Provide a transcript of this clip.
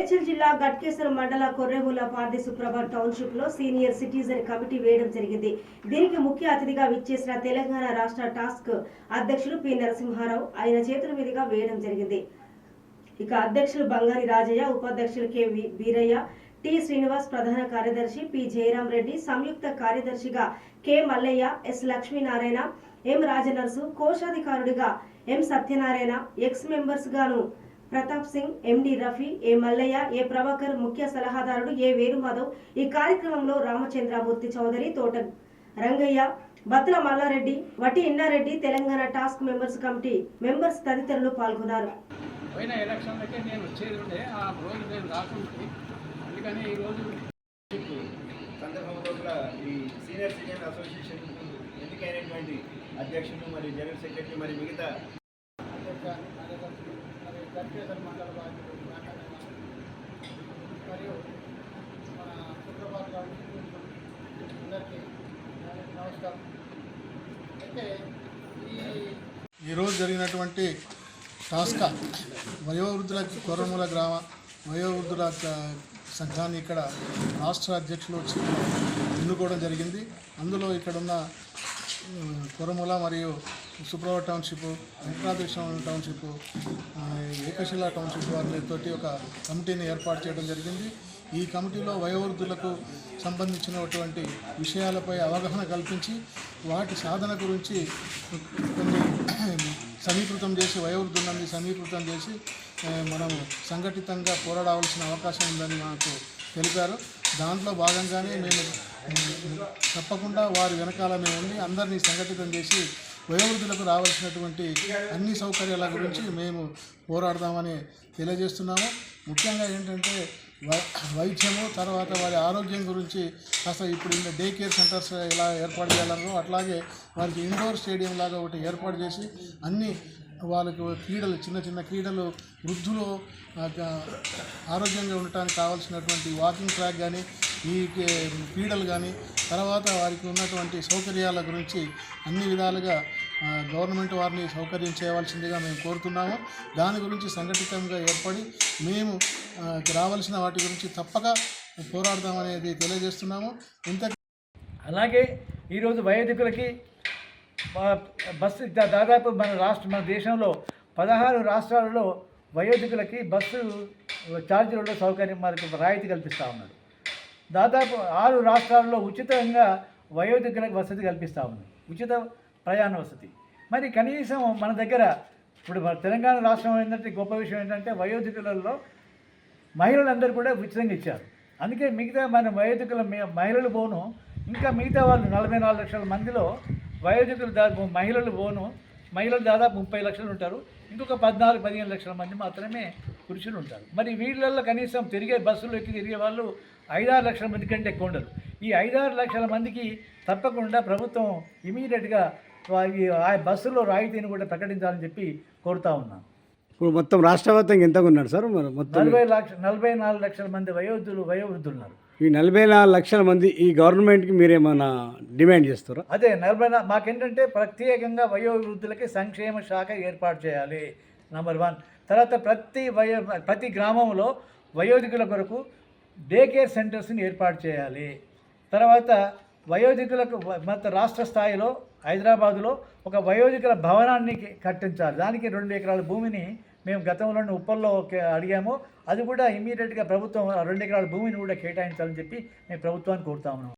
మేడ్చల్ జిల్లా గట్కేశ్వర మండల కొర్రెముల పార్ది సుప్రభ టౌన్షిప్లో సీనియర్ సిటిజన్ కమిటీ వేయడం జరిగింది. దీనికి ముఖ్య అతిథిగా విచ్చేసిన తెలంగాణ రాష్ట్ర టాస్క్ అధ్యక్షులు పి. నరసింహారావు ఆయన చేతుల మీదుగా వేయడం జరిగింది. ఇక అధ్యక్షులు బంగారి రాజయ్య ఉపాధ్యక్షులు కె. వీరయ్య టి. శ్రీనివాస్ ప్రధాన కార్యదర్శి పి. జయరాం రెడ్డి సంయుక్త కార్యదర్శిగా K. Mallaiah S. Lakshminarayana M. Rajanarsu కోశాధికారుడిగా M. Satyanarayana ex members గాను ప్రతాప్ సింగ్ ఎండి రఫీ ఏ మల్లయ్య ఏ ప్రభాకర్ ముఖ్య సలహాదారుడు ఏ వేణుమాధవ్ ఈ కార్యక్రమంలో Ramachandramurthy Chowdary Thota Rangaiah Battula Mallareddy వటి Innareddy Telangana task members committee members తదితరులు పాల్గొన్నారు. పోయిన ఎలక్షన్లకే నేను వచ్చేది ఉండే ఆ రోజు నేను రాకుంటే అందుకని ఈరోజు సందర్భంలో కూడా ఈ సీనియర్ సిటిజన్ అసోసియేషన్ ఎన్నికైనటువంటి అధ్యక్షులు మరియు జనరల్ సెక్రటరీ మరియు మిగతా మరి మండల బాధ్యులు మరియు మన హైదరాబాద్ గారు అందరికీ నమస్కారం. అయితే ఈ ఈరోజు జరిగినటువంటి టాస్కా వయోవృద్ధుల కోరమూల గ్రామ వయోవృద్ధుల సంఘాన్ని ఇక్కడ రాష్ట్ర అధ్యక్షులు వచ్చి ఎన్నుకోవడం జరిగింది. అందులో ఇక్కడున్న కొరముల మరియు Suprabha township Venkatadrishwaram township Ekashila township వారితోటి ఒక కమిటీని ఏర్పాటు చేయడం జరిగింది. ఈ కమిటీలో వయోవృద్ధులకు సంబంధించినటువంటి విషయాలపై అవగాహన కల్పించి వాటి సాధన గురించి కొన్ని సమీకృతం చేసి వయోవృద్ధులని సమీకృతం చేసి మనం సంఘటితంగా పోరాడవలసిన అవకాశం ఉందని మాకు తెలిపారు. దాంట్లో భాగంగానే మేము తప్పకుండా వారి వెనకాల మేము ఉండి అందరినీ సంఘటితం చేసి వయోవృద్ధులకు రావాల్సినటువంటి అన్ని సౌకర్యాల గురించి మేము పోరాడదామని తెలియజేస్తున్నాము. ముఖ్యంగా ఏంటంటే వై వైద్యము తర్వాత వారి ఆరోగ్యం గురించి కాస్త ఇప్పుడు ఇంకా డే కేర్ సెంటర్స్ ఎలా ఏర్పాటు చేయాలనో అట్లాగే వారికి ఇండోర్ స్టేడియం లాగా ఒకటి ఏర్పాటు చేసి అన్ని వాళ్ళకు క్రీడలు చిన్న చిన్న క్రీడలు వృద్ధులు ఆరోగ్యంగా ఉండటానికి కావాల్సినటువంటి వాకింగ్ ట్రాక్ కానీ ఈ క్రీడలు కానీ తర్వాత వారికి ఉన్నటువంటి సౌకర్యాల గురించి అన్ని విధాలుగా గవర్నమెంట్ వారిని సౌకర్యం చేయవలసిందిగా మేము కోరుతున్నాము. దాని గురించి సంఘటితంగా ఏర్పడి మేము రావాల్సిన వాటి గురించి తప్పక పోరాడదామనేది తెలియజేస్తున్నాము. ఇంత అలాగే ఈరోజు వయోధికులకి బస్సు దాదాపు మన రాష్ట్ర మన దేశంలో పదహారు రాష్ట్రాలలో వయోధికులకి బస్సు ఛార్జీలలో సౌకర్యం మనకు రాయితీ కల్పిస్తూ ఉన్నారు. దాదాపు ఆరు రాష్ట్రాల్లో ఉచితంగా వయోధికులకు వసతి కల్పిస్తూ ఉంది ఉచిత ప్రయాణ వసతి. మరి కనీసం మన దగ్గర ఇప్పుడు మన తెలంగాణ రాష్ట్రం ఏంటంటే గొప్ప విషయం ఏంటంటే వయోధికులలో మహిళలందరూ కూడా ఉచితంగా ఇచ్చారు. అందుకే మిగతా మన వయోధికుల మహిళలు పోను ఇంకా మిగతా వాళ్ళు నలభై నాలుగు లక్షల మందిలో వయోధికులు దాదాపు మహిళలు పోను మహిళలు దాదాపు ముప్పై లక్షలు ఉంటారు. ఇంకొక పద్నాలుగు పదిహేను లక్షల మంది మాత్రమే పురుషులు ఉంటారు. మరి వీళ్ళల్లో కనీసం తిరిగే బస్సులు ఎక్కి తిరిగే వాళ్ళు ఐదారు లక్షల మంది కంటే ఎక్కువ ఉండరు. ఈ ఐదారు లక్షల మందికి తప్పకుండా ప్రభుత్వం ఇమీడియట్గా ఆ బస్సులో రాయితీని కూడా ప్రకటించాలని చెప్పి కోరుతా ఉన్నాను ఇప్పుడు మొత్తం రాష్ట్ర వ్యాప్తంగా ఎంతగా ఉన్నాడు సార్ మొత్తం నలభై లక్ష నలభై నాలుగు లక్షల మంది వయోవృద్ధులు వయోవృద్ధులు ఉన్నారు. ఈ నలభై నాలుగు లక్షల మంది ఈ గవర్నమెంట్కి మీరేమన్నా డిమాండ్ చేస్తారా? అదే నలభై నాలుగు మాకేంటంటే ప్రత్యేకంగా వయోవృద్ధులకి సంక్షేమ శాఖ ఏర్పాటు చేయాలి నెంబర్ వన్ తర్వాత ప్రతి వయో ప్రతి గ్రామంలో వయోధికుల కొరకు డే కేర్ సెంటర్స్ని ఏర్పాటు చేయాలి. తర్వాత వయోధికులకు మొత్తం రాష్ట్ర స్థాయిలో హైదరాబాదులో ఒక వయోధికుల భవనాన్ని కట్టించాలి. దానికి రెండు ఎకరాల భూమిని మేము గతంలోని ఉప్పల్లో అడిగాము. అది కూడా ఇమీడియట్గా ప్రభుత్వం రెండు ఎకరాల భూమిని కూడా కేటాయించాలని చెప్పి మేము ప్రభుత్వాన్ని కోరుతా ఉన్నాం.